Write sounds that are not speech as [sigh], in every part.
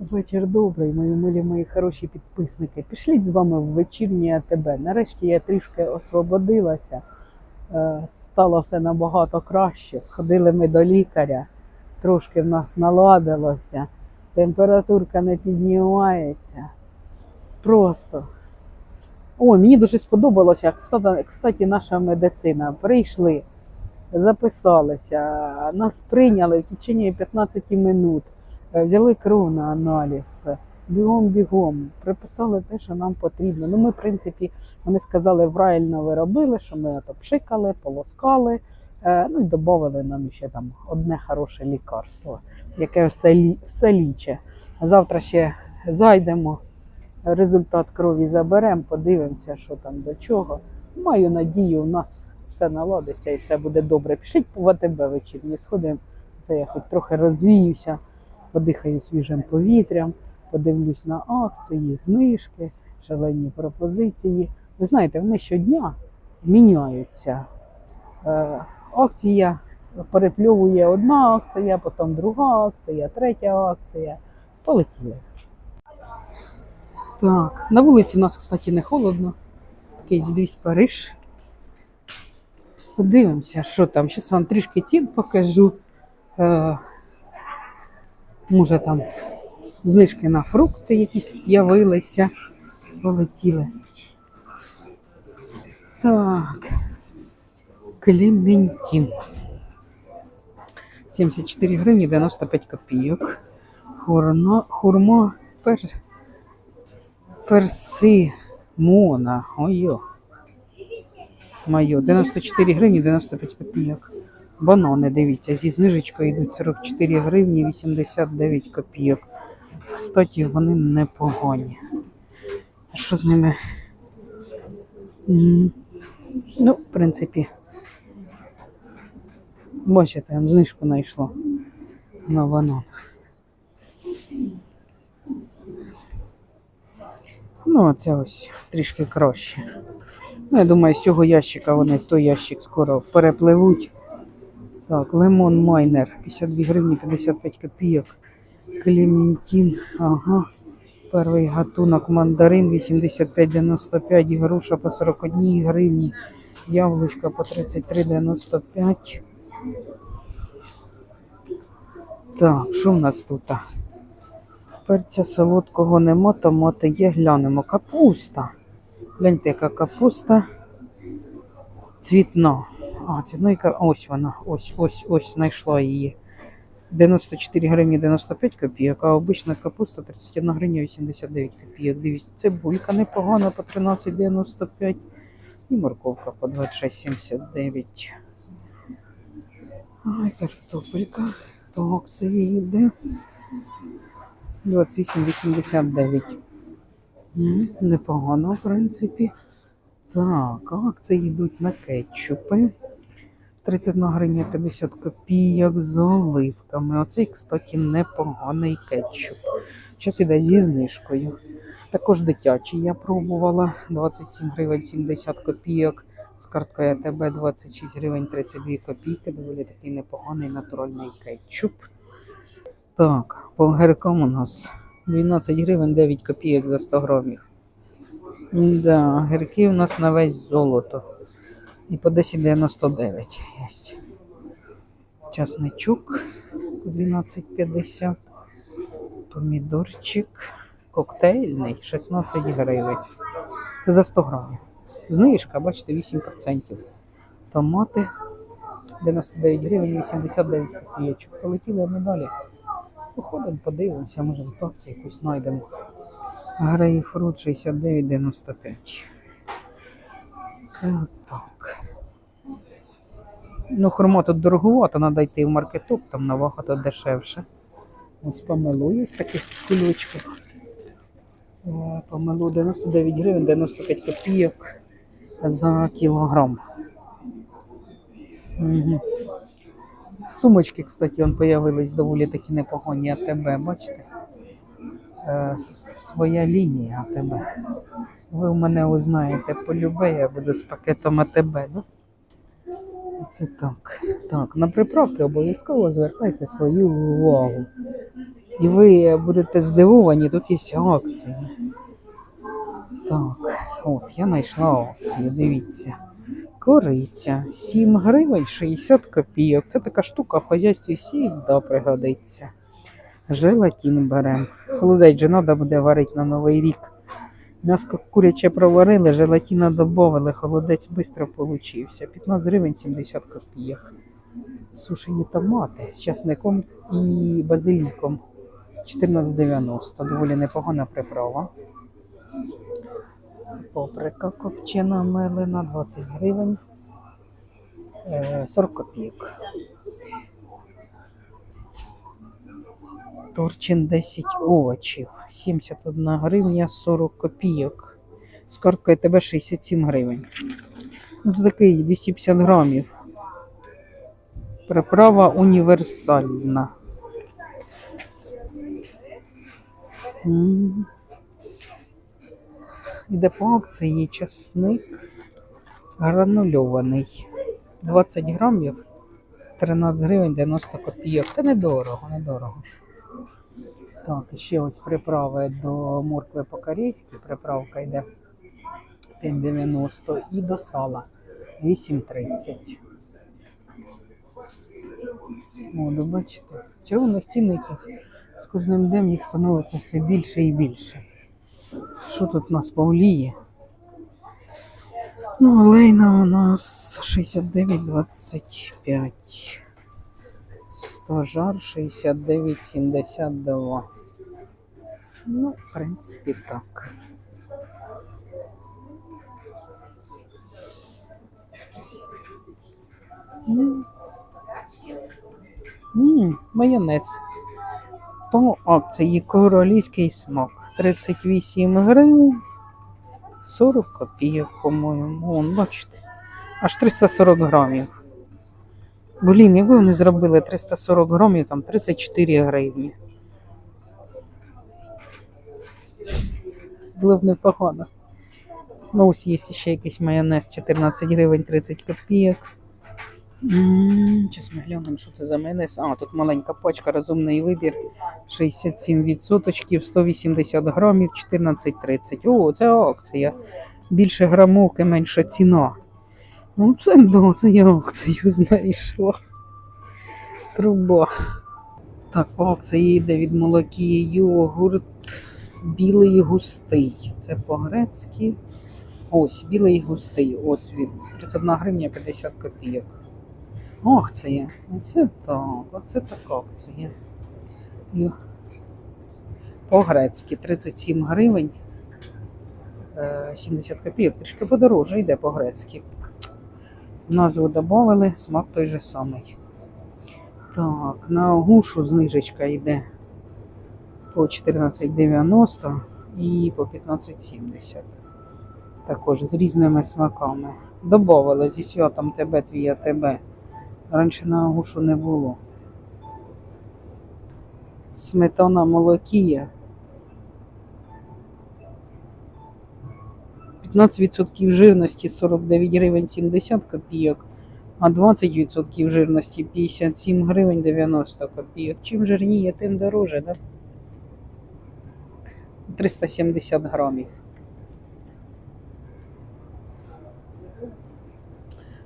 Вечір добрий, мої милі, мої хороші підписники. Пішліть з вами в вечірнє АТБ. Нарешті я трішки освободилася. Е, Стало все набагато краще. Сходили ми до лікаря, трошки в нас наладилося, температурка не піднімається. Просто. О, мені дуже сподобалося. Кстати, кстати, наша медицина. Прийшли, записалися, нас прийняли в течение 15 минут. Е, взяли кров на аналіз, бігом-бігом, приписали те, що нам потрібно. Ну, ми, в принципі, вони сказали, правильно ви робили, що ми пшикали, полоскали, е, ну і додали нам ще там одне хороше лікарство, яке все, все ліче. Завтра ще зайдемо, результат крові заберемо, подивимося, що там до чого. Маю надію, у нас все наладиться і все буде добре. Пишіть в АТБ вечірні, сходимо. Це я хоч трохи розвіюся подихаю свіжим повітрям, подивлюсь на акції, знижки, шалені пропозиції. Ви знаєте, вони щодня міняються. Е, акція перепльовує одна акція, потім друга акція, третя акція. Полетіли. Так, на вулиці у нас, кстати, не холодно. Такий десь Париж. Подивимося, що там. Зараз вам трішки цін покажу. Може там знижки на фрукти якісь з'явилися, полетіли. Так. Клементин. 74 гривні 95 копійок. Хурно, хурмо пер, персимона. Ой-йо. Моє. 94 гривні 95 копійок. Банани, дивіться, зі знижечкою йдуть 44 гривні 89 копійок. Кстати, вони непогані. А що з ними? Ну, в принципі, бачите, знижку знайшло на банан. Ну, а це ось трішки краще. Ну, я думаю, з цього ящика вони в той ящик скоро перепливуть. Так, лимон майнер 52 гривні 55 копійок. Клементин, ага. Перший гатунок мандарин 85,95, груша по 41 гривні, яблучко по 33,95. Так, що в нас тут? Перця солодкого нема, томати є, глянемо. Капуста. Гляньте, яка капуста цвітна. А, цвітна, яка ось вона, ось, ось, ось знайшла її. 94 гривні 95 копійок, а обична капуста 31 гривня 89 копійок. Дивіться, цибулька непогана по 13,95 і морковка по 26,79. Ай, картопелька. По акції йде 28,89. Непогано, в принципі. Так, акції йдуть на кетчупи. 31 гривня 50 копійок з оливками. Оцей, кстати, непоганий кетчуп. Зараз іде зі знижкою. Також дитячий я пробувала. 27 гривень 70 копійок. З карткою АТБ 26 гривень 32 копійки. Доволі такий непоганий натуральний кетчуп. Так, по огіркам у нас 12 гривень 9 копійок за 100 грамів. Да, гірки у нас на весь золото. І по 10,99 є. Часничок 12,50. Помідорчик коктейльний 16 гривень. Це за 100 грамів. Знижка, бачите, 8%. Томати 99 гривень 89 копійочок. Полетіли ми далі. Походимо, подивимося, може в якусь знайдемо. Грейпфрут 69,95. Це так. Ну, хурма тут дороговато, треба йти в маркетоп, там набагато дешевше. Ось помелу є в таких кульочках. Помелу 99 гривень, 95 копійок за кілограм. Угу. Сумочки, кстати, он появились доволі такі непогані АТБ, бачите? Е, своя лінія АТБ. Ви в мене узнаєте полюбе, я буду з пакетом АТБ, да? Це так. Так, на приправки обов'язково звертайте свою увагу. І ви будете здивовані, тут є акції. Так, от, я знайшла акцію, дивіться. Кориця 7 гривень 60 копійок. Це така штука в хазяйстві завжди пригодиться. Желатин беремо. Холодець же треба буде варити на Новий рік. М'яско куряче проварили, желатина додали, холодець швидко получився. 15 гривень 70 копійок. Сушені томати з часником і базиліком. 14,90. Доволі непогана приправа. Паприка копчена мелена 20 гривень. е, 40 копійок. Торчин 10 овочів. 71 гривня 40 копійок. З карткою ТБ 67 гривень. Ну, тут такий 250 грамів. Приправа універсальна. Іде по акції часник гранульований. 20 грамів 13 гривень 90 копійок. Це недорого, недорого. Так, ще ось приправи до моркви по-корейськи. Приправка йде 5,90 і до сала 8,30. О, бачите, червоних цінників з кожним днем їх становиться все більше і більше. Що тут у нас по? Ну, олейна у нас 69,25. Стожар 69,72. Ну, в принципі, так. М. М, Майонез. По акції королівський смак. 38 гривень. 40 копійок, по-моєму. Бачите. Аж 340 грамів. Блін, якби вони зробили 340 грамів, там 34 гривні. Було б непогано. Ну, ось є ще якийсь майонез 14 гривень 30 копійок. Зараз ми глянемо, що це за майонез. А, тут маленька пачка, розумний вибір. 67%, 180 грамів, 14,30. О, це акція. Більше грамовки, менша ціна. Ну, це да, це я акцію знайшла. Труба. Так, по акції йде від молокі йогурт білий густий. Це по-грецьки. Ось, білий густий. Ось він. 31 гривня 50 копійок. Акція. Оце так, оце так акція. По-грецьки 37 гривень. е, 70 копійок. Трішки подорожче йде по-грецьки. Назву додали, смак той же самий. Так, на гушу знижечка йде по 14,90 і по 15,70. Також з різними смаками. Добавили зі святом тебе, твій тебе. Раніше на гушу не було. Сметана молокія. 15% жирності 49 гривень 70 копійок, а 20% жирності 57 гривень 90 копійок. Чим жирніє, тим дороже, да? 370 грамів.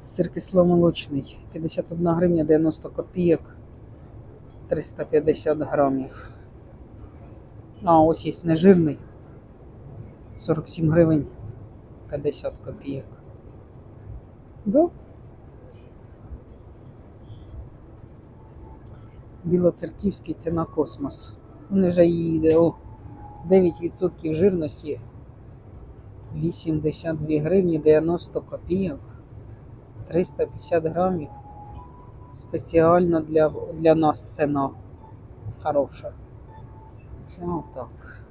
Сир кисломолочний 51 гривня 90 копійок. 350 грамів. А, ось є нежирний. 47 гривень 50 копійок. Да? Білоцерківський ціна космос. Вони вже їде о 9% жирності 82 гривні 90 копійок. 350 грамів. Спеціально для, для нас ціна хороша. Це отак.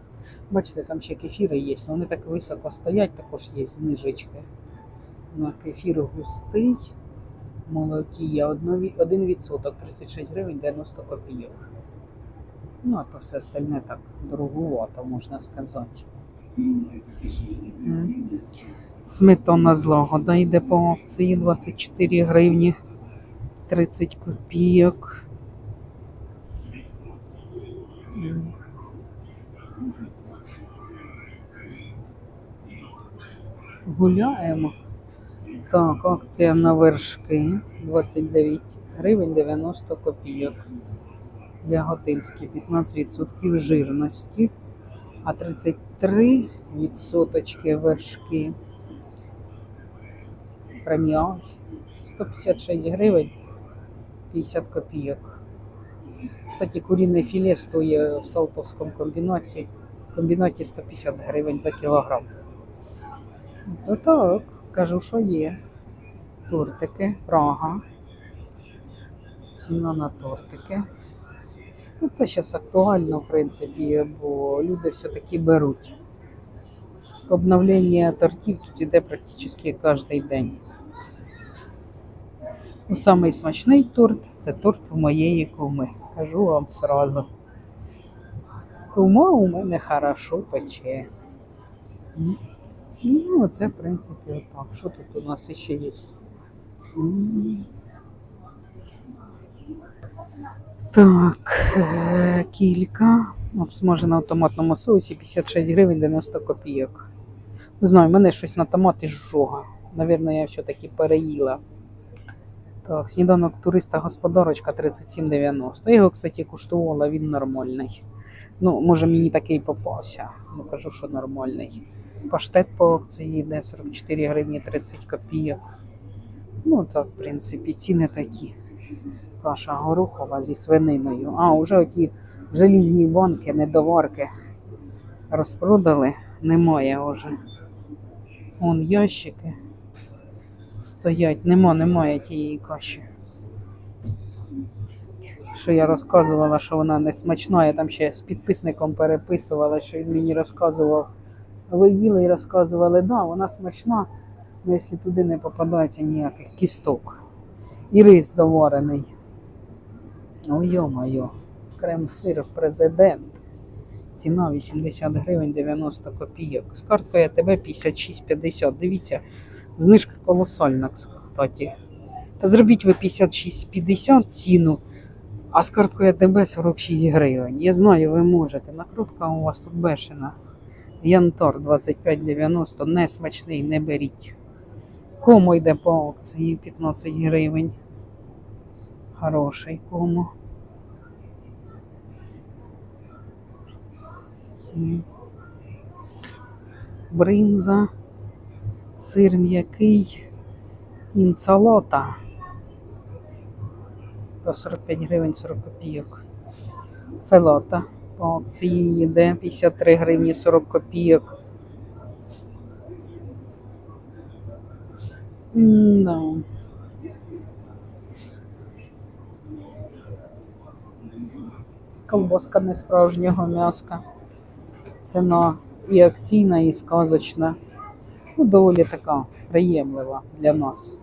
Бачите, там ще кефіри є, вони так високо стоять, також є знижечки. На кефір густий, молокія 1%, 36 гривень 90 копійок. Ну, а то все остальне так дороговато, можна сказати. Сметана злагода йде по акції 24 гривні 30 копійок. Гуляємо. Так, акція на вершки 29 гривень 90 копійок. Яготинські 15% жирності, а 33 відсоточки вершки. Преміал 156 гривень 50 копійок. Кстати, курине філе стоїть в Салтовському комбінаті. Комбінаті 150 гривень за кілограм. То так, кажу, що є. Тортики, Прага. Ціна на тортики. Ну, це зараз актуально, в принципі, бо люди все-таки беруть. Обновлення тортів тут іде практично кожен день. Ну, самий смачний торт це торт у моєї куми. Кажу вам сразу. Кума у мене хорошо пече. Ну, це, в принципі, отак. Що тут у нас ще є? Так, е, кілька. Обсмажена в томатному соусі 56 гривень 90 копійок. Не знаю, в мене щось на томат жога. Навірно, я все-таки переїла. Так, сніданок туриста господарочка 37,90. Його, кстати, куштувала, він нормальний. Ну, може, мені такий попався. Ну, кажу, що нормальний. Паштет по акції йде 44 гривні 30 копійок. Ну, так, в принципі, ціни такі. Каша горохова зі свининою. А, вже оті желізні банки, недоварки розпродали. Немає вже. Вон ящики стоять. Нема, немає тієї каші. Що я розказувала, що вона не смачна. Я там ще з підписником переписувала, що він мені розказував. Ви їли і розказували, да, вона смачна, але якщо туди не попадається ніяких кісток. І рис доварений. Ой, йо-моє, крем-сир президент. Ціна 80 гривень 90 копійок. З карткою АТБ 56,50. Дивіться, знижка колосальна, кстати. Та зробіть ви 56,50 ціну, а з карткою АТБ 46 гривень. Я знаю, ви можете. Накрутка у вас тут бешена. Янтар 25,90, не смачний, не беріть. Кому йде по акції 15 гривень. Хороший кому. Бринза, сир м'який, інсалата. По 45 гривень 40 копійок. Фелота акції йде 53 гривні 40 копійок. Колбаска не справжнього м'яска. Ціна і акційна, і сказочна. Ну, доволі така приємлива для нас.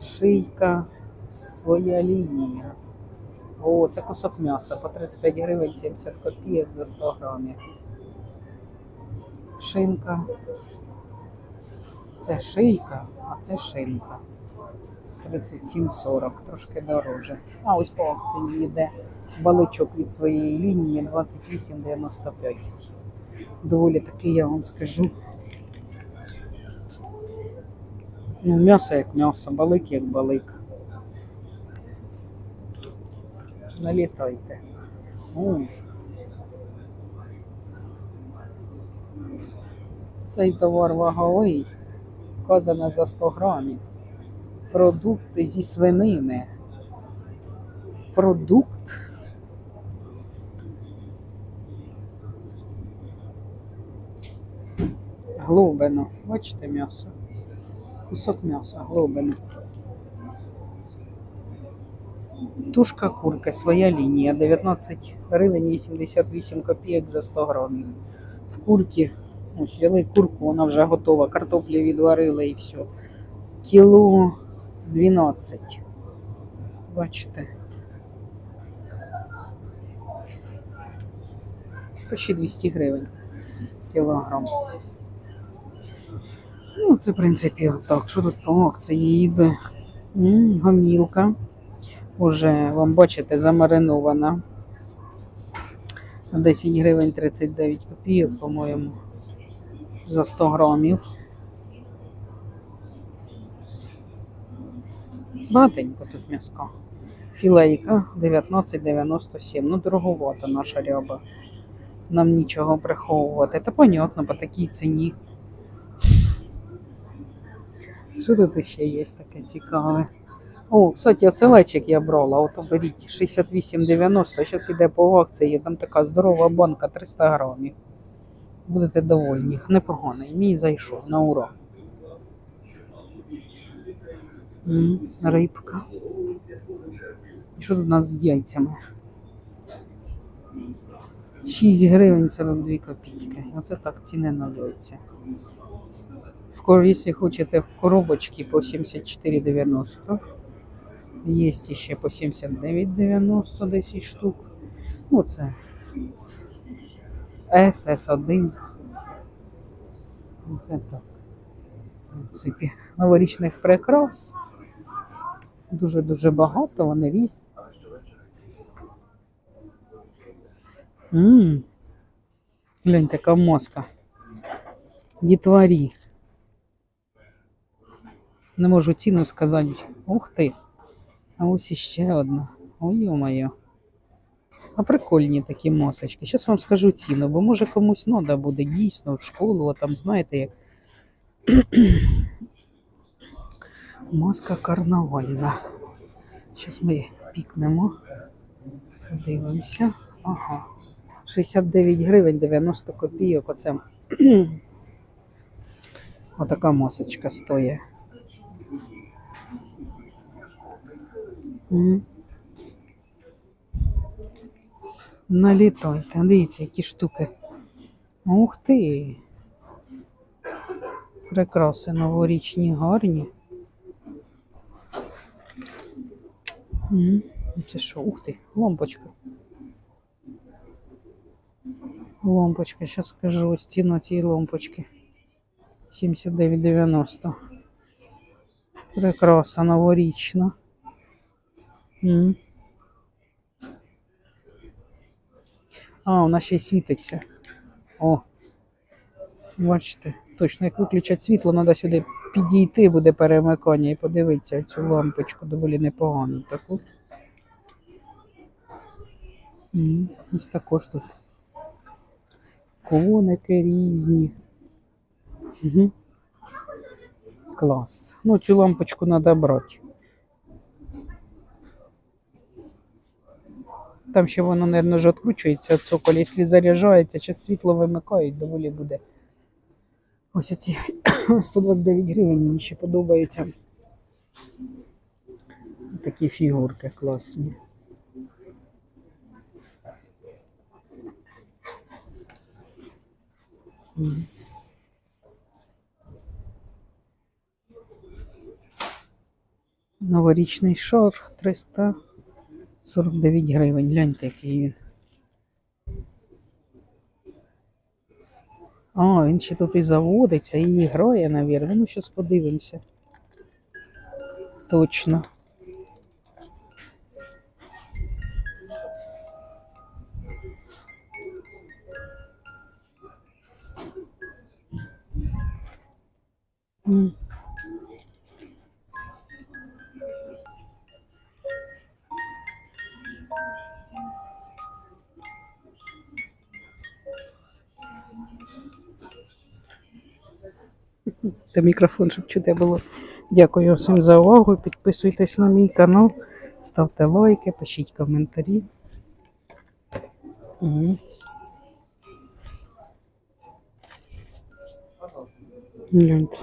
Шийка, своя лінія. О, це кусок м'яса по 35 гривень 70 копійок за 100 грамів. Шинка. Це шийка, а це шинка. 37,40, трошки дороже. А ось по акції йде баличок від своєї лінії 28,95. Доволі таки я вам скажу. Ну, м'ясо як м'ясо, балик як балик. Налітайте. Цей товар ваговий, вказано за 100 грамів. Продукти зі свинини. Продукт. Глобино. Бачите м'ясо? Кусок м'яса, глобино. Тушка курка, своя лінія, 19 гривень 88 копійок за 100 грамів. В курці, ось взяли курку, вона вже готова, картоплі відварили і все. Кіло 12. Бачите. Почти 200 гривень кілограм. Ну, це, в принципі, отак. Що тут по акції йде? М, Гомілка. Уже, вам бачите, замаринована. 10 гривень 39 копійок, по-моєму, за 100 грамів. Багатенько тут м'яска. Філейка 19,97. Ну, дороговата наша ряба. Нам нічого приховувати. Та понятно, по такій ціні. Що тут ще є таке цікаве? О, кстати, оселечик я брала, от беріть 68,90. Зараз йде по акції, там така здорова банка 300 грамів. Будете довольні. Непоганий. Мій зайшов на ура. М, Рибка. І що тут у нас з яйцями? 6 гривень 42 копійки. Оце так ціни на яйця. Якщо хочете в коробочці по 74,90. Є ще по 79,90 10 штук. Ну, це СС1. Це так. Принципі, новорічних прикрас. Дуже-дуже багато, вони різні. Ммм. Глянь, така маска. Дітварі. Не можу ціну сказати. Ух ти. А ось іще одна. Ой, моє. А прикольні такі масочки. Зараз вам скажу ціну, бо може комусь треба буде дійсно в школу, а там знаєте як. [clears throat] Маска карнавальна. Зараз ми пікнемо. Дивимося. Ага. 69 гривень 90 копійок. Оце [clears throat] отака масочка стоїть. М. Налітайте. Дивіться, які штуки. Ух ти. Прикраси новорічні, гарні. Це що? Ух ти, лампочка. Лампочка, зараз скажу ціну цієї лампочки. 79,90. Прикраса новорічна. М. А, вона ще й світиться. О. Бачите, точно як виключать світло, треба сюди підійти, буде перемикання і подивитися цю лампочку доволі непогану таку. М, Ось також тут. Коники різні. Угу. Клас. Ну, цю лампочку треба брати. Там ще воно, мабуть, вже відкручується цоколь. Якщо заряджається, зараз світло вимикають, доволі буде. Ось оці [coughs] 129 гривень мені ще подобаються. Такі фігурки класні. Новорічний шор 300. 49 гривень. Гляньте, який він. А, він ще тут і заводиться, і грає, навірно, Ну, щось подивимося. Точно. Mm. Та мікрофон, щоб чути було. Дякую всім за увагу. Підписуйтесь на мій канал, ставте лайки, пишіть коментарі. Угу. Гляньте.